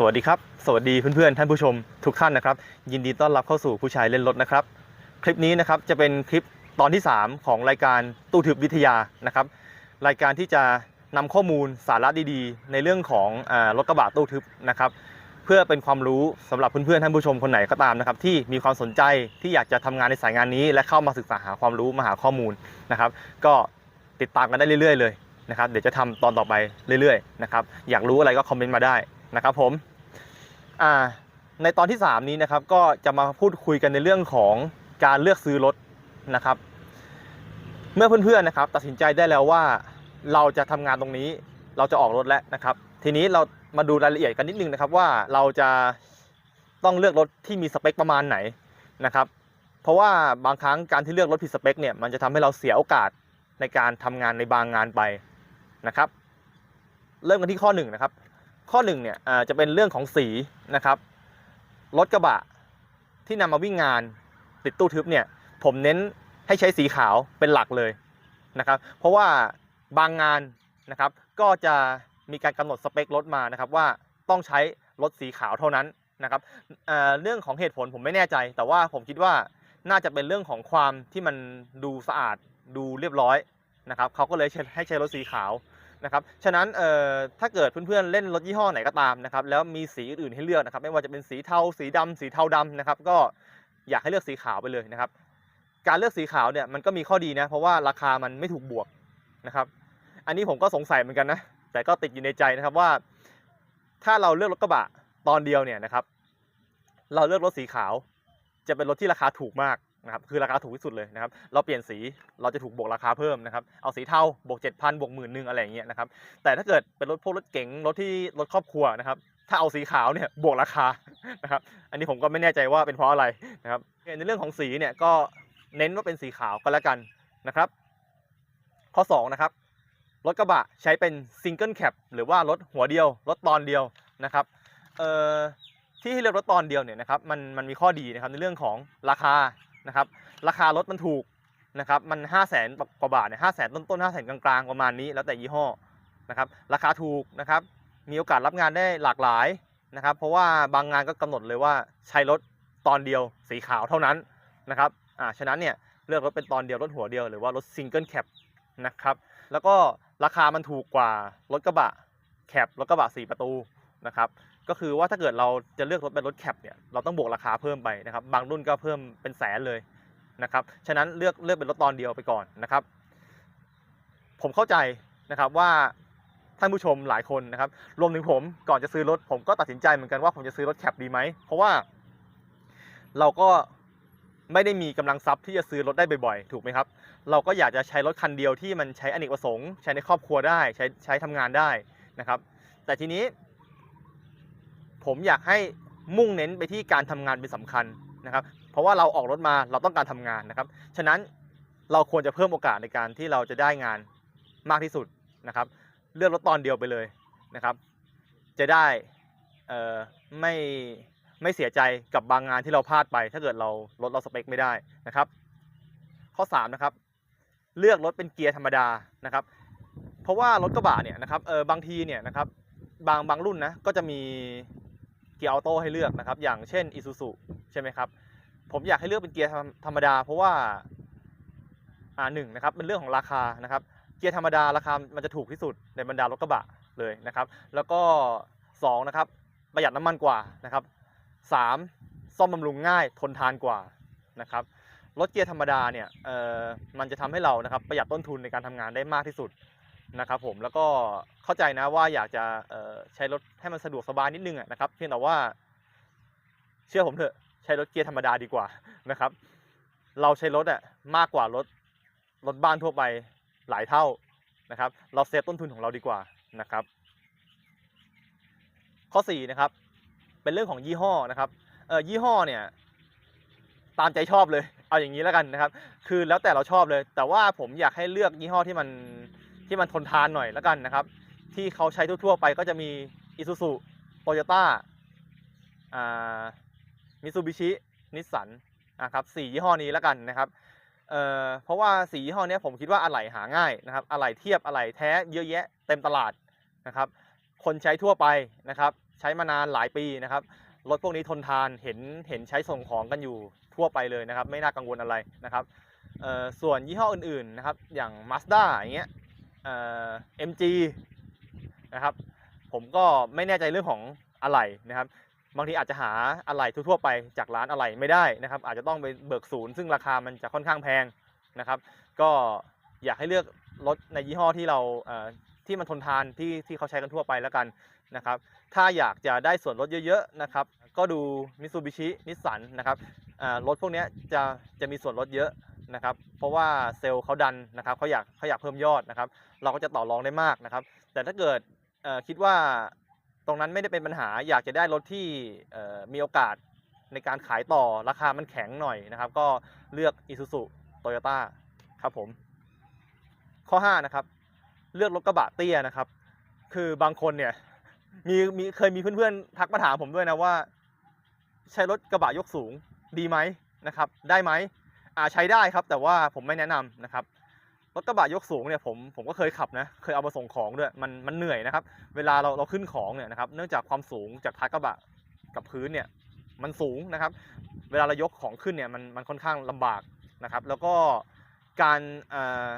สวัสดีครับ สวัสดีเพื่อนๆ ท่านผู้ชมทุกท่านนะครับ ยินดีต้อนรับเข้าสู่ผู้ชายเล่นรถนะครับ คลิปนี้นะครับจะเป็นคลิปตอนที่ 3 ของรายการตู้ทึบวิทยานะครับ รายการที่จะนำข้อมูลสาระดีๆ ในเรื่องของอรถกระบะตู้ทึบนะครับ เพื่อเป็นความรู้สำหรับเพื่อนๆ ท่านผู้ชมคนไหนก็ตามนะครับ ที่มีความสนใจที่อยากจะทำงานในสายงานนี้ และเข้ามาศึกษาหาความรู้มาหาข้อมูลนะครับ ก็ติดตามกันได้เรื่อย ๆ เลยนะครับ เดี๋ยวจะทำตอนต่อไปเรื่อยๆนะครับอยากรู้อะไรก็คอมเมนต์มาได้ นะครับผมอ่าในตอนที่ 3 นี้นะครับก็จะมาพูดคุยกันในเรื่องของการเลือกซื้อรถนะครับ เมื่อเพื่อนๆนะครับ ตัดสินใจได้แล้วว่าเราจะทำงานตรงนี้เราจะออกรถแล้วนะครับ ทีนี้เรามาดูรายละเอียดกันนิดนึงนะครับว่าเราจะต้องเลือกรถที่มีสเปคประมาณไหนนะครับ เพราะว่าบางครั้งการที่เลือกรถผิดสเปคเนี่ยมันจะทำให้เราเสียโอกาสในการทำงานในบางงานไปนะครับ เริ่มกันที่ข้อหนึ่งนะครับ ข้อหนึ่งเนี่ยอ่าจะเป็นเรื่องของสีนะครับรถกระบะที่นำมาวิ่งงานติดตู้ทึบเนี่ยผมเน้นให้ใช้สีขาวเป็นหลักเลยนะครับเพราะว่าบางงานนะครับก็จะมีการกำหนดสเปครถมานะครับว่าต้องใช้รถสีขาวเท่านั้นนะครับเเรื่องของเหตุผลผมไม่แน่ใจ แต่ว่าผมคิดว่าน่าจะเป็นเรื่องของความที่มันดูสะอาดดูเรียบร้อยนะครับเขาก็เลยให้ใช้รถสีขาว นะครับ ฉะนั้นเอ่อถ้าเกิดเพื่อนๆเล่นรถยี่ห้อไหนก็ตามนะครับ แล้วมีสีอื่นให้เลือกนะครับ ไม่ว่าจะเป็นสีเทา สีดำสีเทาดำนะครับ ก็อยากให้เลือกสีขาวไปเลยนะครับ การเลือกสีขาวเนี่ยมันก็มีข้อดีนะ เพราะว่าราคามันไม่ถูกบวกนะครับ อันนี้ผมก็สงสัยเหมือนกันนะ แต่ก็ติดอยู่ในใจนะครับว่า ถ้าเราเลือกรถกระบะตอนเดียวเนี่ยนะครับ เราเลือกรถสีขาว จะเป็นรถที่ราคาถูกมาก นะครับคือราคาถูกที่สุดเลยนะครับเราเปลี่ยนสีเราจะถูกบวกราคาเพิ่มนะครับเอาสีเทาบวก 7,000บวกหมื่นหนึ่งอะไรอย่างเงี้ยนะครับแต่ถ้าเกิดเป็นรถพวกรถเก๋งรถที่รถครอบครัวนะครับถ้าเอาสีขาวเนี่ยบวกราคานะครับอันนี้ผมก็ไม่แน่ใจว่าเป็นเพราะอะไรนะครับในเรื่องของสีเนี่ยก็เน้นว่าเป็นสีขาวก็แล้วกันนะครับ ข้อ2นะครับรถกระบะใช้เป็นซิงเกิลแคปหรือว่ารถหัวเดียวรถตอนเดียวนะครับเอ่อที่ให้เลือกรถตอนเดียวเนี่ยนะครับมันมันมีข้อดีนะครับในเรื่องของราคา นะครับ ราคารถมันถูกนะครับ มัน5 0 0แสนกว่าบาทเนี่ยห้าแสนต้นต้นห้าแสนกลางๆประมาณนี้แล้วแต่ยี่ห้อนะครับ ราคาถูกนะครับ มีโอกาสรับงานได้หลากหลายนะครับ เพราะว่าบางงานก็กำหนดเลยว่าใช้รถตอนเดียวสีขาวเท่านั้นนะครับอ่าฉะนั้นเนี่ยเลือกรถเป็นตอนเดียวรถหัวเดียวหรือว่ารถซิงเกิลแคปนะครับ แล้วก็ราคามันถูกกว่ารถกระบะแคปรถกระบะ4ประตูนะครับ ก็คือว่าถ้าเกิดเราจะเลือกรถเป็นรถแคปเนี่ยเราต้องบวกราคาเพิ่มไปนะครับ บางรุ่นก็เพิ่มเป็นแสนเลยนะครับฉะนั้นเลือกเลือกเป็นรถตอนเดียวไปก่อนนะครับ ผมเข้าใจนะครับว่าท่านผู้ชมหลายคนนะครับรวมถึงผมก่อนจะซื้อรถ ผมก็ตัดสินใจเหมือนกันว่าผมจะซื้อรถแคปดีไหมเพราะว่า เราก็ไม่ได้มีกำลังทรัพย์ที่จะซื้อรถได้บ่อยๆ ถูกไหมครับ เราก็อยากจะใช้รถคันเดียวที่มันใช้อเนกประสงค์ ใช้ในครอบครัวได้ ใช้ใช้ทำงานได้นะครับ แต่ทีนี้ ผมอยากให้มุ่งเน้นไปที่การทำงานเป็นสำคัญนะครับ เพราะว่าเราออกรถมาเราต้องการทำงานนะครับ ฉะนั้นเราควรจะเพิ่มโอกาสในการที่เราจะได้งานมากที่สุดนะครับ เลือกรถตอนเดียวไปเลยนะครับ จะได้ไม่ไม่เสียใจกับบางงานที่เราพลาดไป ถ้าเกิดเราลดเราสเปคไม่ได้นะครับ ข้อ3นะครับเลือกรถเป็นเกียร์ธรรมดานะครับ เพราะว่ารถกระบะเนี่ยนะครับเออบางทีเนี่ยนะครับบางบางรุ่นนะก็จะมี เกียร์ออโต้ให้เลือกนะครับ อย่างเช่น Isuzu ใช่ไหมครับ ผมอยากให้เลือกเป็นเกียร์ธรรมธรรมดา เพราะว่าอ่าหนึ่งนะครับเป็นเรื่องของราคานะครับ เกียร์ธรรมดาราคา มันจะถูกที่สุดในบรรดารถกระบะเลยนะครับ แล้วก็สองนะครับประหยัดน้ำมันกว่านะครับสามซ่อมบำรุงง่ายทนทานกว่านะครับรถเกียร์ธรรมดาเนี่ยเอ่อมันจะทำให้เรานะครับประหยัดต้นทุนในการทำงานได้มากที่สุด นะครับผมแล้วก็เข้าใจนะว่าอยากจะใช้รถให้มันสะดวกสบายนิดนึงนะครับเพียงแต่ว่า เชื่อผมเถอะใช้รถเกียร์ธรรมดาดีกว่านะครับ เราใช้รถอะมากกว่ารถรถบ้านทั่วไปหลายเท่านะครับ เราเซฟต้นทุนของเราดีกว่านะครับ ข้อ4นะครับ เป็นเรื่องของยี่ห้อนะครับเออยี่ห้อเนี่ยตามใจชอบเลย เอาอย่างนี้แล้วกันนะครับ คือแล้วแต่เราชอบเลย แต่ว่าผมอยากให้เลือกยี่ห้อที่มัน ที่มันทนทานหน่อยแล้วกันนะครับ ที่เขาใช้ทั่วๆไปก็จะมี Isuzu Toyota อ่ามิซูบิชินิสสันนะครับสี่ยี่ห้อนี้แล้วกันนะครับเเพราะว่าสี่ยี่ห้อนี้ผมคิดว่าอะไหล่หาง่ายนะครับอะไหล่เทียบอะไหล่แท้เยอะแยะเต็มตลาดนะครับ คนใช้ทั่วไปนะครับ ใช้มานานหลายปีนะครับรถพวกนี้ทนทานเห็นเห็นใช้ส่งของกันอยู่ทั่วไปเลยนะครับ ไม่น่ากังวลอะไรนะครับส่วนยี่ห้ออื่นๆนะครับอย่าง Mazda อย่างเงี้ย เอ่อ MG นะครับ ผมก็ไม่แน่ใจเรื่องของอะไหล่นะครับ บางทีอาจจะหาอะไหล่ทั่วๆไปจากร้านอะไหล่ไม่ได้นะครับ อาจจะต้องไปเบิกศูนย์ซึ่งราคามันจะค่อนข้างแพงนะครับ ก็อยากให้เลือกรถในยี่ห้อที่เราเอ่อที่มันทนทานที่ที่เขาใช้กันทั่วไปแล้วกันนะครับ ถ้าอยากจะได้ส่วนลดเยอะๆนะครับ ก็ดู Mitsubishi Nissan นะครับอ่ารถพวกนี้จะจะมีส่วนลดเยอะ นะครับ เพราะว่าเซลล์เขาดันนะครับเขาอยากเขาอยากเพิ่มยอดนะครับ เราก็จะต่อรองได้มากนะครับ แต่ถ้าเกิดคิดว่าตรงนั้นไม่ได้เป็นปัญหาอยากจะได้รถที่มีโอกาสในการขายต่อราคามันแข็งหน่อยนะครับ ก็เลือก Isuzu Toyota ครับผม ข้อ 5 นะครับ เลือกรถกระบะเตี้ยนะครับ คือบางคนเนี่ยมีมีเคยมีเพื่อนๆทักมาถามผมด้วยนะว่า ใช้รถกระบะยกสูงดีไหมนะครับ ได้ไหม อ่าใช้ได้ครับ แต่ว่าผมไม่แนะนำนะครับรถกระบะยกสูงเนี่ยผมผมก็เคยขับนะเคยเอามาส่งของด้วยมันมันเหนื่อยนะครับ เวลาเราเราขึ้นของเนี่ยนะครับเนื่องจากความสูงจากท้ายกระบะกับพื้นเนี่ยมันสูงนะครับ เวลาเรายกของขึ้นเนี่ยมันมันค่อนข้างลำบากนะครับ แล้วก็การเอ่อ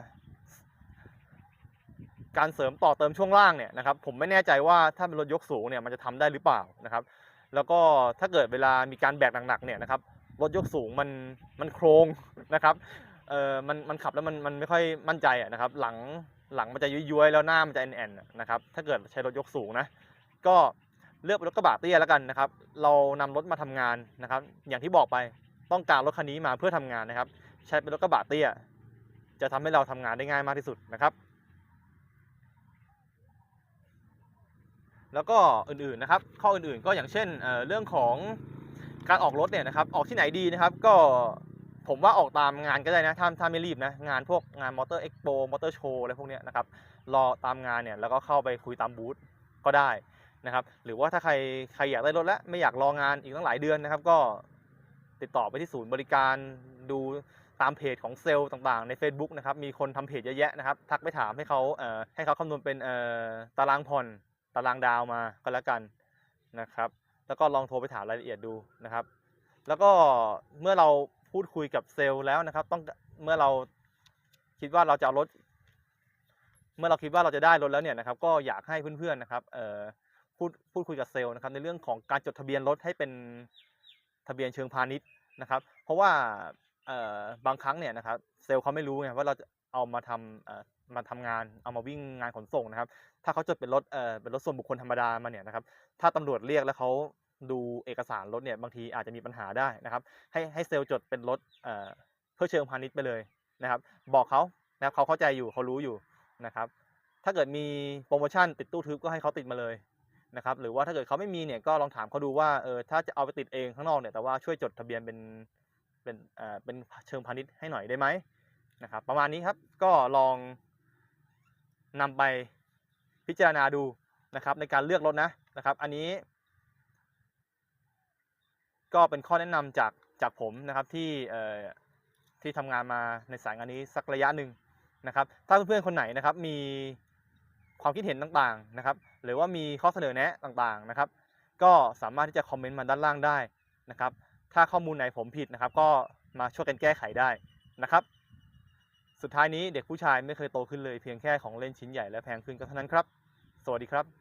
การเสริมต่อเติมช่วงล่างเนี่ยนะครับ ผมไม่แน่ใจว่าถ้าเป็นรถยกสูงเนี่ยมันจะทำได้หรือเปล่านะครับ แล้วก็ถ้าเกิดเวลามีการแบกหนักๆเนี่ยนะครับ รถยกสูงมันมันโครงนะครับเออมันมันขับแล้วมันมันไม่ค่อยมั่นใจนะครับ หลังหลังมันจะย้วยๆแล้วหน้ามันจะแอนๆอะนะครับถ้าเกิดใช้รถยกสูงนะก็เลือกรถกระบะเตี้ยแล้วกันนะครับ เรานำรถมาทำงานนะครับ อย่างที่บอกไปต้องการรถคันนี้มาเพื่อทำงานนะครับ ใช้เป็นรถกระบะเตี้ย จะทำให้เราทำงานได้ง่ายมากที่สุดนะครับ แล้วก็อื่นๆนะครับ ข้ออื่นๆก็อย่างเช่นเเรื่องของ การออกรถเนี่ยนะครับออกที่ไหนดีนะครับ ก็ผมว่าออกตามงานก็ได้นะถ้าถ้าไม่รีบนะงานพวกงานมอเตอร์เอ็กโปมอเตอร์โชว์อะไรพวกเนี้ยนะครับรอตามงานเนี่ยแล้วก็เข้าไปคุยตามบูธก็ได้นะครับ หรือว่าถ้าใครใครอยากได้รถแล้วไม่อยากรองานอีกตั้งหลายเดือนนะครับ ก็ติดต่อไปที่ศูนย์บริการดูตามเพจของเซลล์ต่างๆ ใน Facebook นะครับ มีคนทำเพจเยอะแยะนะครับ ทักไปถามให้เขาเอ่อให้เขาคำนวณเป็นเอ่อตารางผ่อน ตารางดาวมาก็แล้วกันนะครับ แล้วก็ลองโทรไปถามรายละเอียดดูนะครับ แล้วก็เมื่อเราพูดคุยกับเซลล์แล้วนะครับ ต้องเมื่อเราคิดว่าเราจะเอารถ เมื่อเราคิดว่าเราจะได้รถแล้วเนี่ยนะครับ ก็อยากให้เพื่อนๆนะครับเอ่อพูดพูดคุยกับเซลล์นะครับในเรื่องของการจดทะเบียนรถให้เป็นทะเบียนเชิงพาณิชย์นะครับ เพราะว่าเอ่อบางครั้งเนี่ยนะครับเซลล์เขาไม่รู้ไงว่าเราจะเอามาทำเอ่อมาทำงานเอามาวิ่งงานขนส่งนะครับ ถ้าเขาจดเป็นรถเอ่อเป็นรถส่วนบุคคลธรรมดามาเนี่ยนะครับ ถ้าตำรวจเรียกแล้วเขา ดูเอกสารรถเนี่ยบางทีอาจจะมีปัญหาได้นะครับ ให้ให้เซลล์จดเป็นรถเอ่อเพื่อเชิงพาณิชย์ไปเลยนะครับ บอกเขานะครับเขาเข้าใจอยู่เขารู้อยู่นะครับ ถ้าเกิดมีโปรโมชั่นติดตู้ทึบก็ให้เขาติดมาเลยนะครับ หรือว่าถ้าเกิดเขาไม่มีเนี่ยก็ลองถามเขาดูว่าเออถ้าจะเอาไปติดเองข้างนอกเนี่ยแต่ว่าช่วยจดทะเบียนเป็นเป็นเอ่อเป็นเชิงพาณิชย์ให้หน่อยได้ไหมนะครับ ประมาณนี้ครับก็ลองนำไปพิจารณาดูนะครับในการเลือกรถนะนะครับ อันนี้ ก็เป็นข้อแนะนำจากจากผมนะครับที่เอ่อที่ทำงานมาในสายงานนี้สักระยะหนึ่งนะครับ ถ้าเพื่อนๆคนไหนนะครับมีความคิดเห็นต่างๆนะครับ หรือว่ามีข้อเสนอแนะต่างๆนะครับ ก็สามารถที่จะคอมเมนต์มาด้านล่างได้นะครับ ถ้าข้อมูลไหนผมผิดนะครับ ก็มาช่วยกันแก้ไขได้นะครับ สุดท้ายนี้เด็กผู้ชายไม่เคยโตขึ้นเลยเพียงแค่ของเล่นชิ้นใหญ่และแพงขึ้นก็เท่านั้นครับ สวัสดีครับ